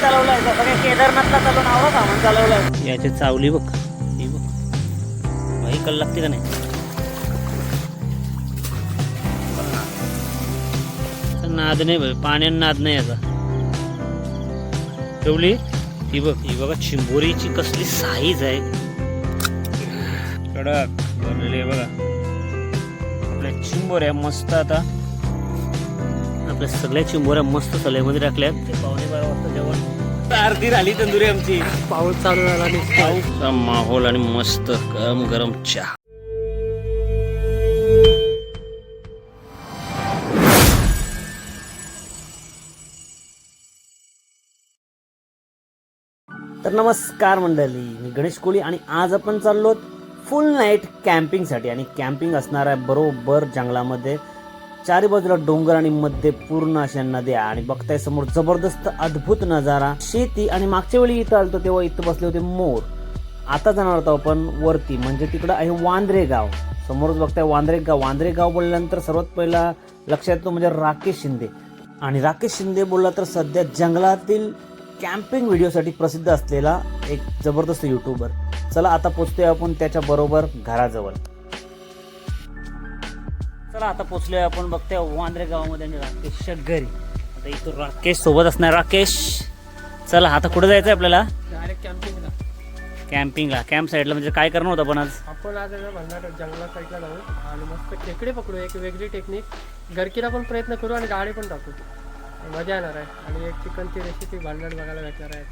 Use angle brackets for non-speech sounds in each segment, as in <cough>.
चालवलाय जसं केदारनाथला चालवून आवडा सामान याची चावली बघ. ही बघ. भाई कल लागते का नाही? नाद नाही भाई पाण्यानं नाद नाही याचा. ठेवली? ही बघ ही बघा चिंबोरीची कसली साईज आहे. कडक बनलेली आहे बघा. आपल्या चिंबोऱ्या मस्त आता. आपल्या सगळ्या चिंबोऱ्या मस्त सलईमध्ये टाकल्यात. ते पाहून अर्धी झाली तंदुरी आमची. पाऊस चालू झाला आणि पाऊसचा माहोल आणि मस्त गरम गरम चहा. तर नमस्कार मंडळी मी गणेश कोळी आणि आज आपण चाललो फुल नाईट कॅम्पिंगसाठी आणि कॅम्पिंग असणार आहे बरोबर जंगलामध्ये. चारी बाजूला डोंगर आणि मध्ये पूर्ण अशा नद्या आणि बघताय समोर जबरदस्त अद्भुत नजारा. शेती आणि मागच्या वेळी इथं आलतो तेव्हा इथं बसले होते मोर. आता जाणार होतो आपण वरती म्हणजे तिकडं आहे वांद्रे गाव समोरच बघताय वांद्रे गाव वांद्रे गाव बोलल्यानंतर सर्वात पहिला लक्षात येतो म्हणजे राकेश शिंदे. आणि राकेश शिंदे बोलला तर सध्या जंगलातील कॅम्पिंग व्हिडिओसाठी प्रसिद्ध असलेला एक जबरदस्त युट्यूबर चला आता पोचतोय आपण त्याच्याबरोबर घराजवळ. चला आता पोचलोय आपण बघतोय वांद्रे गावामध्ये आणि राकेशच्या घरी. आता इथं राकेश सोबत असणार. राकेश चला आता कुठे जायचं आपल्याला? डायरेक्ट कॅम्पिंगला कॅम्पिंगला कॅम्प साईडला म्हणजे काय करणार होतं आपण आज? आपण आज आहे ना भंडार जंगला साईडला जाऊ. आणि मस्त खेकडे पकडू एक वेगळी टेक्निक गरकीला पण प्रयत्न करू आणि गाडी पण टाकू. मजा येणार आहे. आणि एक चिकनची रेसिपी भांडण बघायला भेटणार आहे.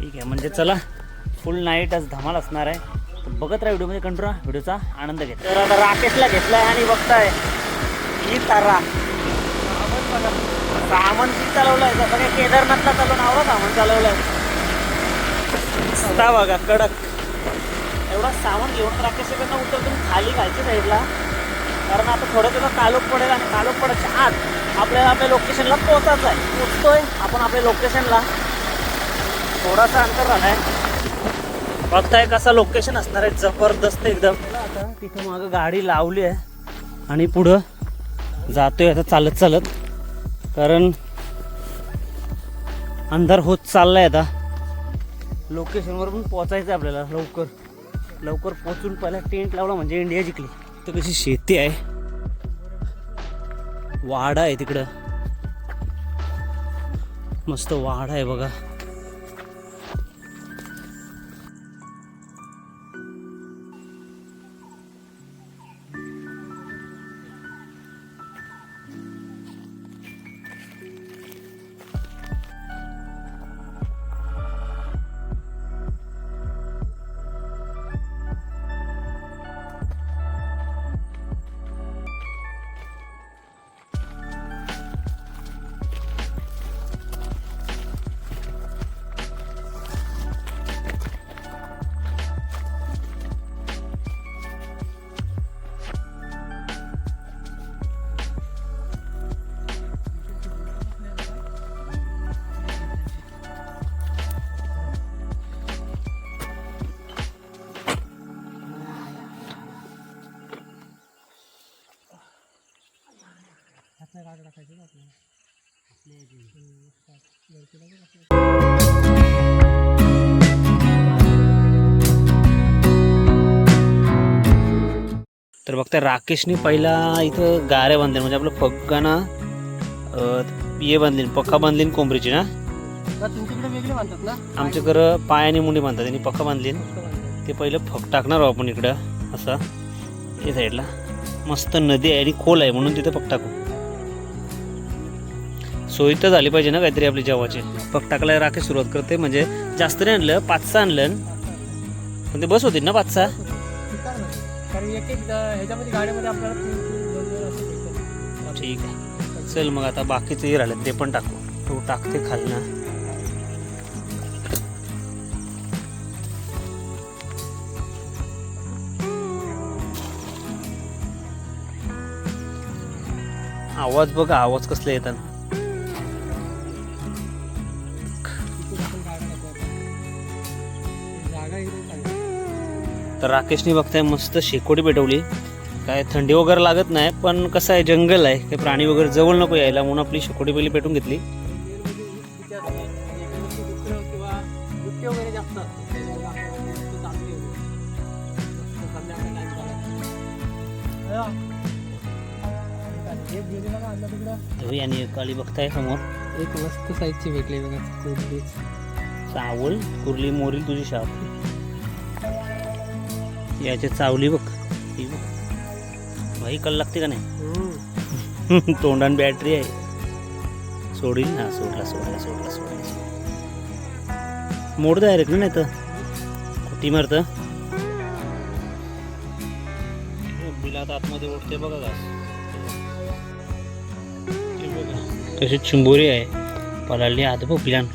ठीक आहे म्हणजे चला फुल नाईट आज धमाल असणार आहे. बघत राहा व्हिडिओमध्ये कंटिन्यू व्हिडिओचा आनंद घेत तर आता राकेशला घेतलाय आणि बघताय. ही तारा. सामान ती चालवलंय. जसं काय केदारनाथला चालवून आवडा सामान चालवलाय. रस्ता बघा कडक. एवढा सामान घेऊन राकेशकडनं तुम्ही खाली घालची साईडला. कारण आता थोडं त्याचा तालुक पडेल आणि तालुक पडायच्या आत आपल्याला आपल्या लोकेशनला पोहोचायचं आहे पोचतोय आपण आपल्या लोकेशनला. थोडासा अंतर राहिलाय बघताय कसं लोकेशन असणार आहे. जबरदस्त एकदम. आता तिथं मागं गाडी लावली आहे. आणि पुढं जातोय आता चालत चालत. कारण अंधार होत चाललाय आता. लोकेशनवर पण पोचायचं आहे आपल्याला लवकर. लवकर पोचून पहिला टेंट लावला म्हणजे इंडिया जिंकली. तर कशी शेती आहे. वाडा आहे तिकडं. मस्त वाडा आहे बघा. तर बघता राकेशने पहिला इथं गाऱ्या बांधल्या म्हणजे आपलं फग्गाना ये बांधली पक्का बांधली न कोंबरीची ना? ना तुमच्याकडे वेगळे म्हणतात ना? आमच्याकडं पाय आणि मुंडी बांधतात आणि पक्का बांधली ते पहिलं फक टाकणार आहोत आपण इकडं असं या साईडला. मस्त नदी आहे आणि खोल आहे म्हणून तिथे पक टाकू. सोयी तर झाली पाहिजे ना काहीतरी आपली जेवाची. पक टाकायला राकेश सुरुवात करते म्हणजे जास्त नाही आणलं पाच सहा आणलं. पण ते बस होती ना पाच सहा. ठीक आहे. चल मग आता बाकीचे राहिले ते पण टाकू. तू टाकते खालना आवाज बघा आवाज कसले येतात तर राकेशने बघताय मस्त शेकोटी पेटवली. काय थंडी वगैरे लागत नाही पण कसं आहे जंगल आहे. काही प्राणी वगैरे जवळ नको यायला म्हणून आपली शेकोटी पहिली पेटून घेतली. आणि काळी बघताय समोर. एक मस्त साईजची भेटली बघा कुर्लीच चावल कुर्ली मोरी तुझी शाप. याची चावली बघ. ही बघ. भाई कल लागते का नाही? <laughs> तोंडान बॅटरी आहे. सोडील ना सोडला सोडला सोडला सोडला सोडला. मोड डायरेक्ट नाही तर कुठी मारत? बिलात आतमध्ये उठते बघा घास. बघा. तशी चिंबोरी आहे. पलाली आत बघ बिलान.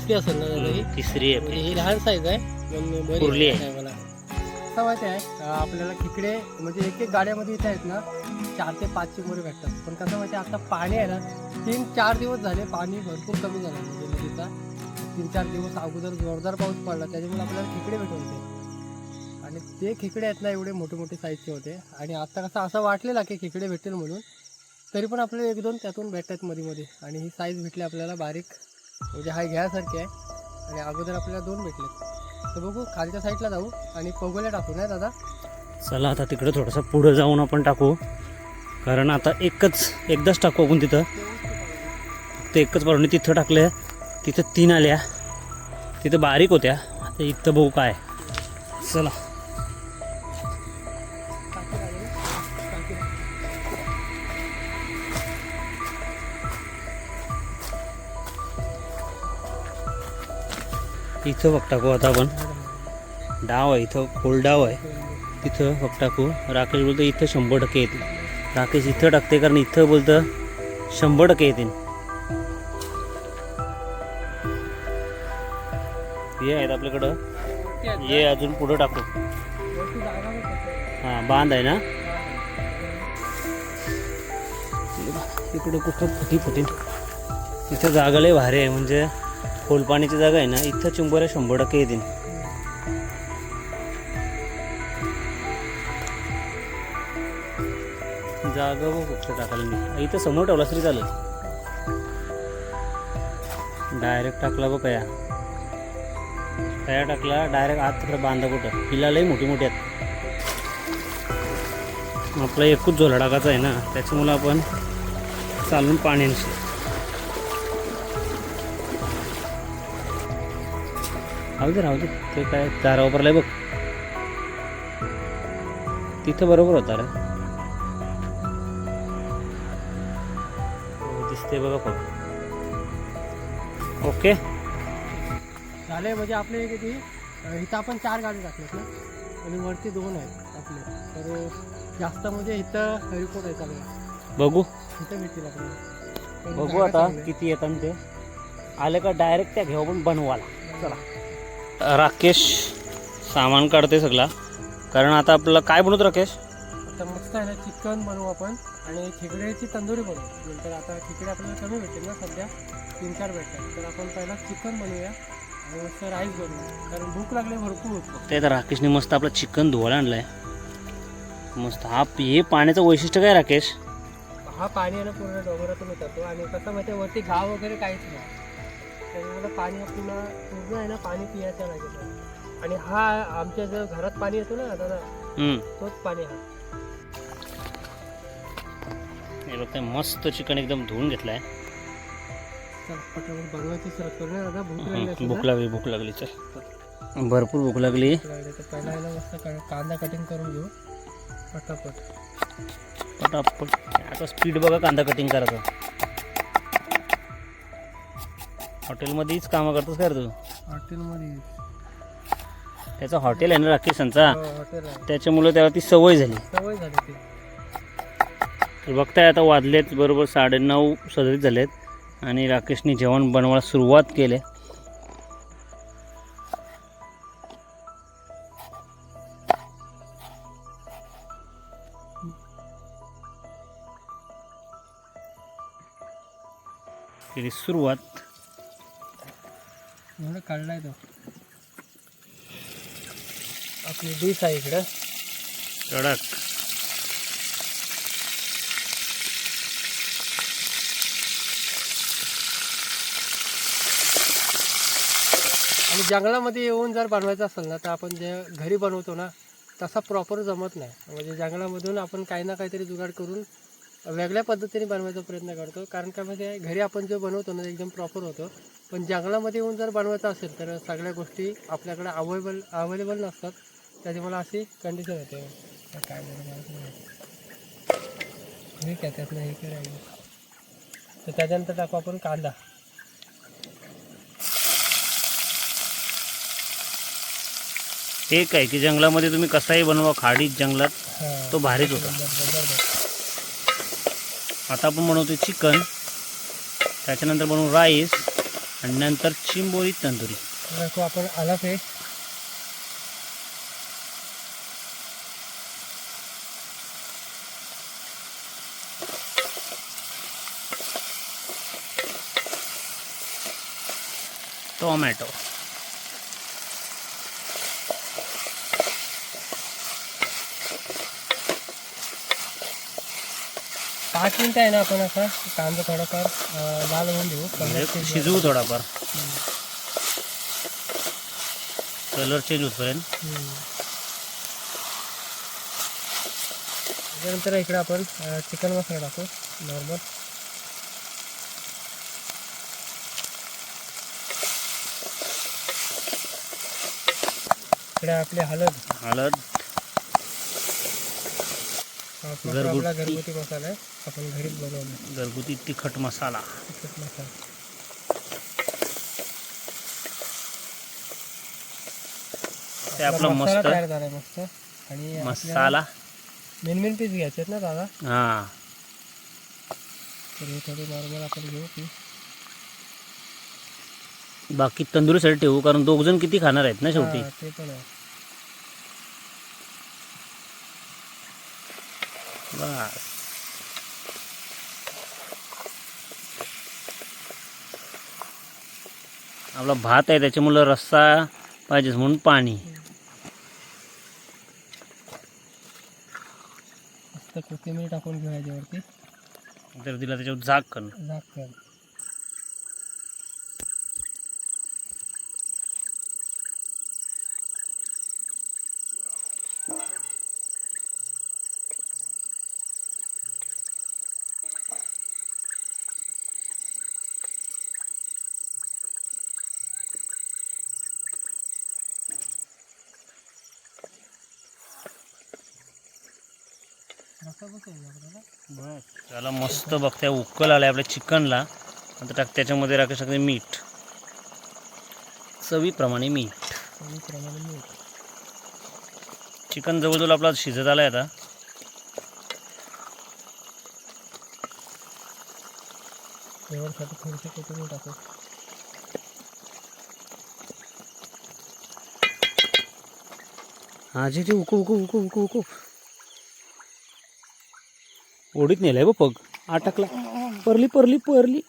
तिसरी असेल ना दादा ही. तिसरी आहे म्हणजे. ही लहान साईज आहे. पण बरी कुर्ली आहे. आहे. मला असं माहिती आहे अं, आपल्याला खेकडे म्हणजे एक एक गाड्यामध्ये इथे आहेत ना चार ते पाच चिंबोरी भेटतात. पण कसं माहिती आहे, आता पाणी आहे ना तीन चार दिवस झाले पाणी भरपूर कमी झालं म्हणजे नदीचा तीन चार दिवस अगोदर जोरदार पाऊस पडला त्याच्यामुळे आपल्याला खेकडे भेटत होते. आणि ते खेकडे आहेत ना एवढे मोठे मोठे साईजचे होते. आणि आता कसं असं वाटलेलं की खेकडे भेटेल म्हणून तरी पण आपल्याला एक दोन त्यातून भेटतात मध्ये मध्ये आणि ही साईज भेटली आपल्याला बारीक म्हणजे हा घ्यासारखी आहे. आणि अगोदर आपल्याला दोन भेटले. तर बघू खालच्या साईडला जाऊ आणि पगोल्या टाकू नाही दादा? चला आता तिकडं थोडंसं पुढं जाऊन आपण टाकू. कारण आता एकच एकदाच टाकू आपण तिथं. फक्त एकच पारून तिथं टाकलं तिथं तीन आल्या. तिथं बारीक होत्या. आता इथं बघू काय. चला. इथं फक्त टाकू आता आपण. डाव आहे इथं खोल डाव आहे. तिथं फक्त टाकू राकेश बोलतो इथं शंभर टक्के येतील. राकेश इथं टाकते कारण इथं बोलतं शंभर टक्के येतील. हे आहेत आपल्याकडं. हे ये अजून पुढं टाकू. हां बांध आहे ना? इकडे कुठं फुटी फुटी. इथं जागा लय भारी आहे म्हणजे खोलपाण्याची जागा आहे ना इथं चिंबोऱ्या शंभर टक्के येतील. जागा बघ कुठं टाकायला मी. इथं समोर ठेवला तरी चालेल. डायरेक्ट टाकला बघ कया. कया टाकला डायरेक्ट आत तिकडे बांधा कुठं. पिला लई मोठी मोठी आहेत. आपला एकूच झोला टाकायचा आहे ना त्याच्यामुळं आपण चालून पाण्याशी राहू दे राहू दे. ते काय चारा वापरलाय बघ. तिथं बरोबर होता रे. हो, दिसते बघा फक्त ओके. झाले म्हणजे आपले किती? इथं आपण चार गाडी टाकल्यात ना? आणि वरती दोन आहेत आपले. तर जास्त म्हणजे इथं रिपोर्ट आहे सगळ्या बघू. इथं भेटतील आपल्याला. बघू आता. किती येतात ते. आले का डायरेक्ट त्या घेऊ पण बनवाला चला. राकेश सामान काढते सगळा. कारण आता आपल्याला काय बनवतो राकेश? आता मस्त आहे ना चिकन बनवू आपण आणि खेकड्याची तंदुरी बनवू. नंतर आता खेकडे आपल्याला कमी भेटतील ना सध्या. तीन चार भेटतात. तर आपण पहिला चिकन बनवूया आणि मस्त राईस बनवूया. कारण भूक लागली भरपूर ते तर राकेशने मस्त आपलं चिकन धुवायला आणलंय. मस्त. हा हे पाण्याचं वैशिष्ट्य काय राकेश? हा पाणी आहे ना पूर्ण डोंगरातून उतरतो. आणि कसं माहिती आहे, वरती गाव वगैरे काहीच नाही. त्याच्यामुळे पाणी पूर्ण पूर्ण आहे ना पाणी पियाचं लागेल. आणि हा आमच्या जर घरात पाणी येतो ना दादा. तोच पाणी हा मस्त चिकन एकदम धुवून घेतलंय. चल पटापट बनवायची सुरुवात करू ना दादा भूक लागली भूक? लागली भूक लागली चल. भरपूर भूक लागली. तर पहिला मस्त कांदा कटिंग करून घेऊ. पटापट. पटापट. आता स्पीड बघा कांदा कटिंग करायचं. हॉटेलमध्येच कामं करतोस काय रे तू? हॉटेलमध्ये त्याचं हॉटेल आहे ना राकेशांचा? हॉटेल आहे. त्याच्यामुळे त्याला ती सवय झाली. सवय झाली ती. तर बघताय आता वाजलेत बरोबर साडेनऊ सदरीत झालेत आणि राकेशने जेवण बनवायला सुरुवात केली. केली सुरुवात. एवढं काढलाय तो. आपली डिश आहे इकडं. कडक. आणि जंगलामध्ये येऊन जर बनवायचं असेल ना तर आपण जे घरी बनवतो ना तसा प्रॉपर जमत नाही. म्हणजे जंगलामधून आपण काही ना काहीतरी जुगाड करून वेगळ्या पद्धतीने बनवायचा प्रयत्न करतो. कारण का म्हणजे घरी आपण जे बनवतो ना एकदम प्रॉपर होतो. पण जंगलामध्ये येऊन जर बनवायचं असेल तर सगळ्या गोष्टी आपल्याकडे अवेलेबल अवेलेबल नसतात. त्याची मला अशी कंडिशन होते. काय बरं मला पण माहिती. हे काय त्यात नाही तर त्याच्यानंतर टाकू आपण कांदा. एक आहे की जंगलामध्ये तुम्ही कसाही बनवा खाडीत जंगलात तो भारीच होता. बरोबर. आता आपण बनवतो चिकन. त्याच्यानंतर बनवू राईस आणि नंतर चिंबोरी तंदुरी. आपण आला पेस्ट टोमॅटो पाच मिनिटं आहे ना आपण असा कांदा थोडाफार लाल होऊन देऊ. म्हणजे शिजवू थोडाफार. कलर चेंज होतपर्यंत. त्याच्यानंतर इकडे आपण चिकन मसाला टाकू नॉर्मल इकडे आपली हळद. हळद. घरगुती. घरगुती मसाला आहे. आपण घरीच बनवला घरगुती तिखट मसाला. तिखट मसाला. ते आपलं आपला मसाला मस्त. तयार झालाय मस्त. आणि आपल्या मसाला. मेन मेन पीस घ्यायचे आहेत ना दादा? हां. तर हे थोडे नॉर्मल आपण घेऊ पीस बाकी तंदुरीसाठी ठेवू कारण दोघ जण किती खाणार आहेत ना शेवटी? ते पण आहे. बस आपला भात आहे त्याच्यामुळं रस्सा पाहिजेच म्हणून पाणी. कोथिंबीर टाकून घेऊ याच्यावरती तर दिला त्याच्यावर रस्सा बसेल ना आपल्याला त्याला मस्त बघत्या उकल आलाय आपल्या चिकनला. आता टाक त्याच्यामध्ये राखू शकते मीठ. चवीप्रमाणे मीठ. चिकन जवळजवळ आपला शिजत आलाय आता. टाकू. हा जी जी उकू उकू उकू उकू उकू. ओढीत नेलाय बघ पग. अटकला परली परली परली.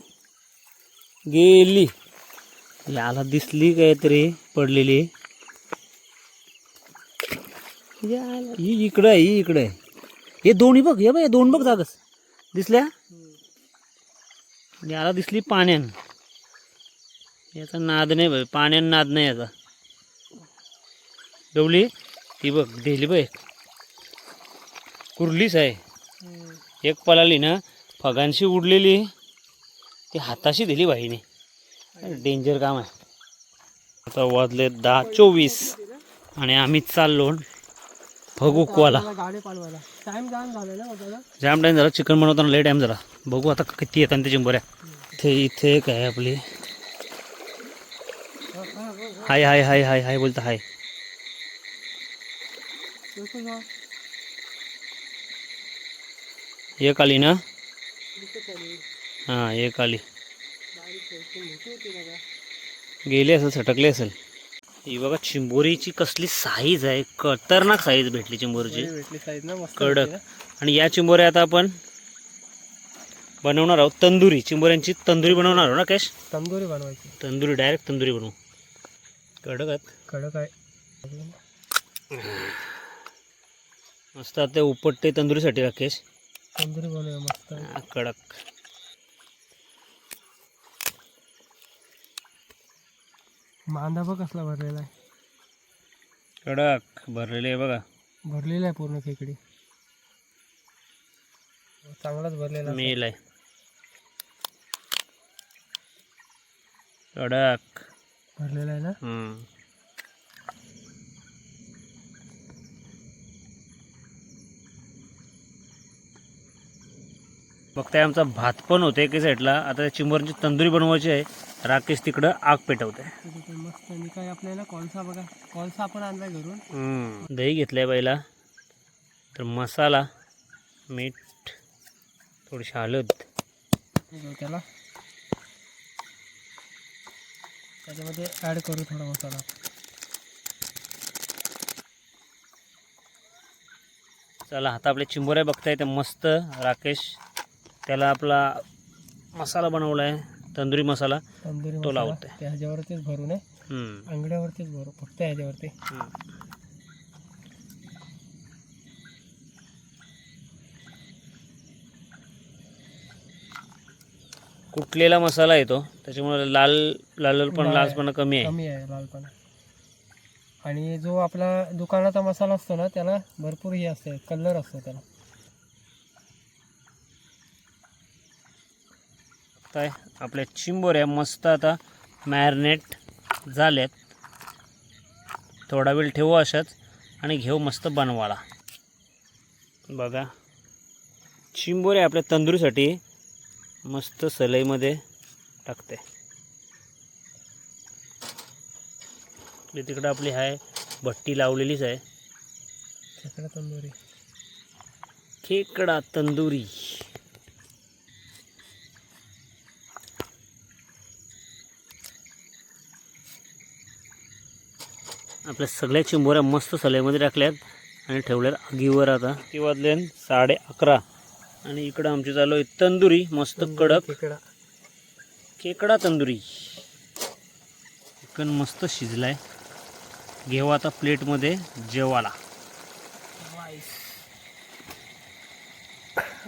गेली. याला दिसली काहीतरी पडलेली. ही इकडं आहे ही इकडं आहे. हे दोन्ही बघ हे बघ दोन बघ जागस. दिसल्या? याला दिसली पाण्यान. याचा नाद नाही बघ पाण्यान नाद नाही याचा. डवली ती बघ दिली बघ. कुर्लीच आहे. एक पळाली ना फगांशी उडलेली. ती हाताशी दिली बाईने. डेंजर काम आहे. आता वाजले दहा चोवीस आणि आम्ही चाललो फगुकवाला गाडी जाम टाईम झाला चिकन बनवताना लय टाईम झाला. बघू आता किती येतात त्याची बऱ्या इथे इथे काय आपली. हाय हाय हाय हाय हाय बोलता हाय. एक आली ना? हां एक आली. गेली असेल सटकली असेल. ही बघा चिंबोरीची कसली साईज आहे. खतरनाक साईज भेटली चिंबोरीची. भेटली साईज ना मस्त कडक. आणि या चिंबोऱ्या आता आपण बनवणार आहोत. तंदुरी. चिंबोऱ्यांची तंदुरी बनवणार आहोत ना कॅश. तंदुरी बनवायची. तंदुरी डायरेक्ट तंदुरी बनवू. कडक आहेत. कडक आहे. मस्त आता ते उपटते तंदुरीसाठी राकेश. तंदुरी बनवूया मस्त. कडक. मांदा बघ कसला भरलेला आहे. कडक भरलेले आहे बघा. भरलेला आहे पूर्ण खेकडी. चांगलाच भरलेला. मेल आहे. कडक. भरलेला आहे ना? बघताय आमचा भात पण होते एके साईडला. आता चिंबरची तंदुरी बनवायची आहे. राकेश तिकडं आग पेटवते. मस्त काय आपल्याला कोळसा बघा कोळसा आपण आणलाय घरून दही घेतलंय पहिला तर मसाला मीठ थोडीशी हळद. त्याला. त्याच्यामध्ये ॲड करू थोडा मसाला. चला आता आपले चिंबोऱ्या बघताय ते मस्त राकेश त्याला आपला मसाला बनवला आहे तंदुरी मसाला तंदुरी तो लावतोय. त्या ह्याच्यावरतीच भरू नये. अंगड्यावरतीच भरू फक्त ह्याच्यावरती. कुटलेला मसाला येतो त्याच्यामुळे लाल लाल पण. लालपणा कमी आहे कमी आहे लालपणा आणि जो आपला दुकानाचा मसाला असतो ना त्याला भरपूर हे असते कलर असतो त्याला काय आपल्या चिंबोऱ्या मस्त आता मॅरिनेट झाल्यात थोडा वेळ ठेवू अशाच आणि घेऊ मस्त बनवाला बघा. चिंबोऱ्या आपल्या तंदुरीसाठी मस्त सलईमध्ये टाकते. तिकडं आपली आहे भट्टी लावलेलीच आहे. खेकडा तंदुरी. खेकडा तंदुरी. आपल्या सगळ्या चिंबोऱ्या मस्त सल्यामध्ये टाकल्यात आणि ठेवल्यात आगीवर आता. ती वाजले साडे अकरा. आणि इकडं आमची चालू आहे तंदुरी मस्त कडक. खेकडा खेकडा तंदुरी. चिकन मस्त शिजलाय. घेऊ आता प्लेटमध्ये जेवाला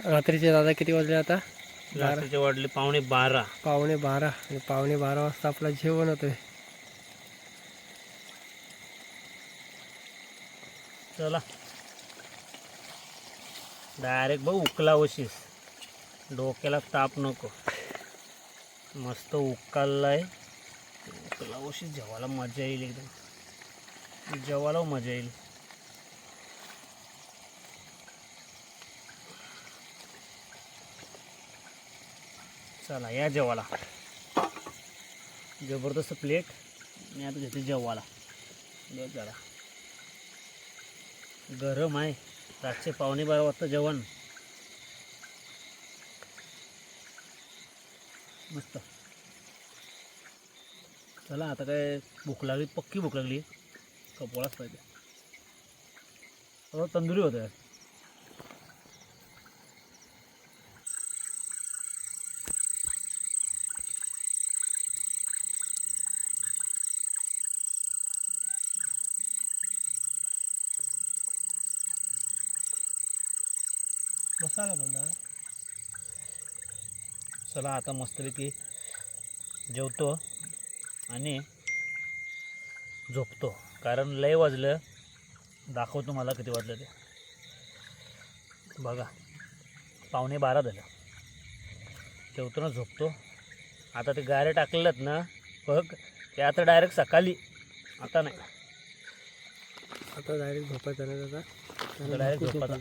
रात्रीचे दादा किती वाजले आता? रात्रीचे वाढले पावणे बारा. पावणे बारा. आणि पावणे बारा वाजता आपला जेवण होतोय. चला. डायरेक्ट बघ उकलावशीस डोक्याला ताप नको. मस्त उकललाय. उकला वशीस जेवायला मजा येईल एकदम. जेवायला मजा येईल. चला या जेवायला. जबरदस्त प्लेट मी आता घेते जेवायला. बघ जरा. गरम आहे. रातचे पावणे बारा वाजता जेवण. मस्त. चला आता काय भूक लागली पक्की भूक लागली. कपोळाच पाहिजे. तंदुरी होत आहे मसाला बंदा चला आता मस्तपैकी जेवतो आणि झोपतो. कारण लय वाजलं. दाखवतो मला किती वाजलं ते. बघा. पावणे बारा झालं. जेवतो ना झोपतो. आता ते गारे टाकलेत ना बघ. ते आता डायरेक्ट सकाळी. आता नाही. आता डायरेक्ट झोपायचं दादा? आता डायरेक्ट झोपायचा.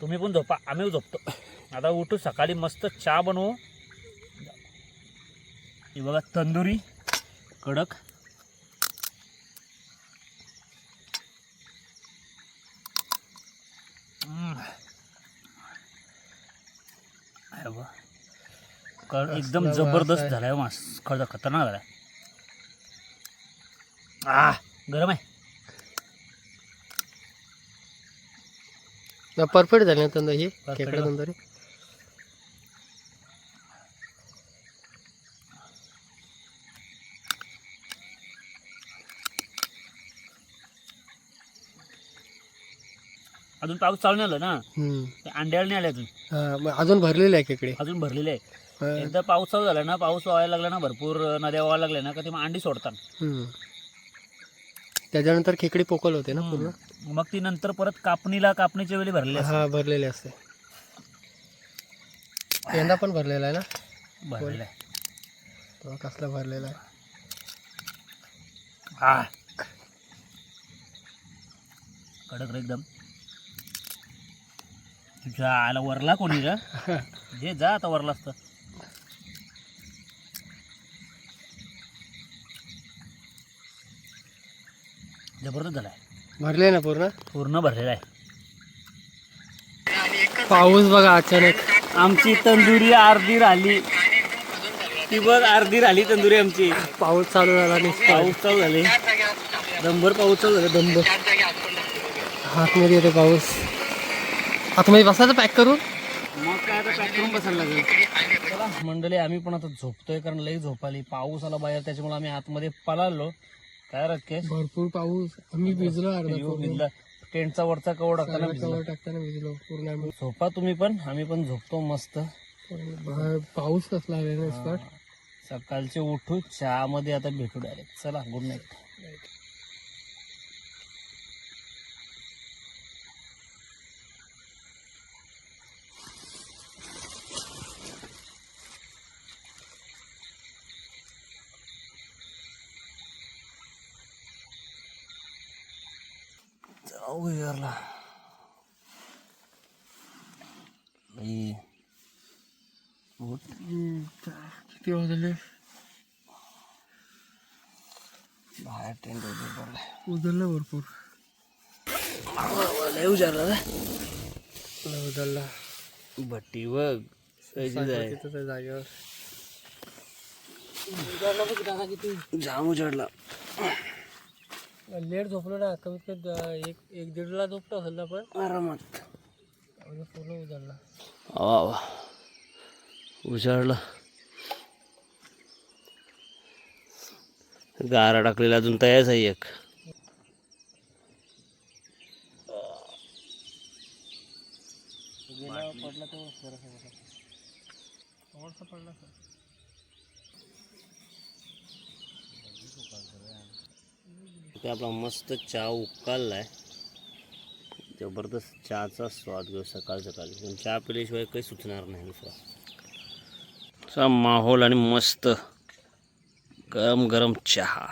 तुम्ही पण झोपा. आम्ही झोपतो. आता उठू सकाळी मस्त चहा बनवू. ही बघा तंदुरी कडक. एकदम जबरदस्त. झालाय मास. खर खतरनाक झालाय. आ गरम आहे. परफेक्ट झाली ना तंदुरी? ही खेकडा. तंदुरी? अजून पाऊस चालू नाही आलं ना. हम्म. ते अंड्याला नाही आले अजून. हा, मग अजून भरलेले आहे खेकडे अजून भरलेले आहे हा. एकदा पाऊस चालू झाला ना पाऊस व्हायला लागला ना भरपूर नद्या व्हायला लागल्या ना का ते मग अंडी सोडतात. हम्म. त्याच्यानंतर खेकडी पोकल होते ना पूर्ण? मग ती नंतर परत कापणीला कापणीच्या वेळी भरले हा भरलेले असते. यंदा पण भरलेला आहे ना? भरलेलं आहे. तो कसला भरलेला आहे? हा. कडक रे एकदम. तुझ्या आला वरला कोणी का जे जा आता वरला असतं. जबरदस्त झालाय. भरले ना पूर्ण? पूर्ण भरलेला आहे. पाऊस बघा अचानक. आमची तंदुरी अर्धी राहिली. ती बघ अर्धी राहिली तंदुरी आमची. पाऊस चालू झाला पाऊस चालू झाले. दंबर पाऊस चालू झाला दंबर आतमध्ये येते पाऊस. आतमध्ये बसायचं पॅक करून? मग काय आता पॅक करून बसायला लागेल? चला मंडळी आम्ही पण आता झोपतोय कारण लई झोप आली. पाऊस आला बाहेर त्याच्यामुळे आम्ही आतमध्ये पळालो. काय रक्केश भरपूर पाऊस. आम्ही भिजलो अर्धा पूर्ण. भिजला. टेंटचा वरचा कवर टाकताना भिजला. cover टाकताना भिजलो पूर्ण आम्ही. झोपा तुम्ही पण. आम्ही पण झोपतो मस्त. बाहेर पाऊस कसला स्पॉट सकाळचे उठू चहामध्ये आता भेटू डायरेक्ट चला गुड नाईट उठ. किती वाजले? बाहेर टेंट पडलाय. उजळलं भरपूर. लय उजारला लय उजळला. भट्टी बघ. जागेवर. जाम उजाडला लेट झोपलो ना कमीत कमी द- एक एक दीडला झोपतो असेल ना पण. आरामात. म्हणजे पूर्ण उजळला. वा वा. उजाडला गारा टाकलेला अजून तयारच आहे एक. पडला तो थोडासा पडला सर. इथे आपला मस्त चहा उकळलाय. जबरदस्त चहाचा स्वाद घेऊ सकाळ सकाळी. पण चहा पिल्याशिवाय काही सुचणार नाही दुसरा. असा माहोल आणि मस्त गरम गरम चहा.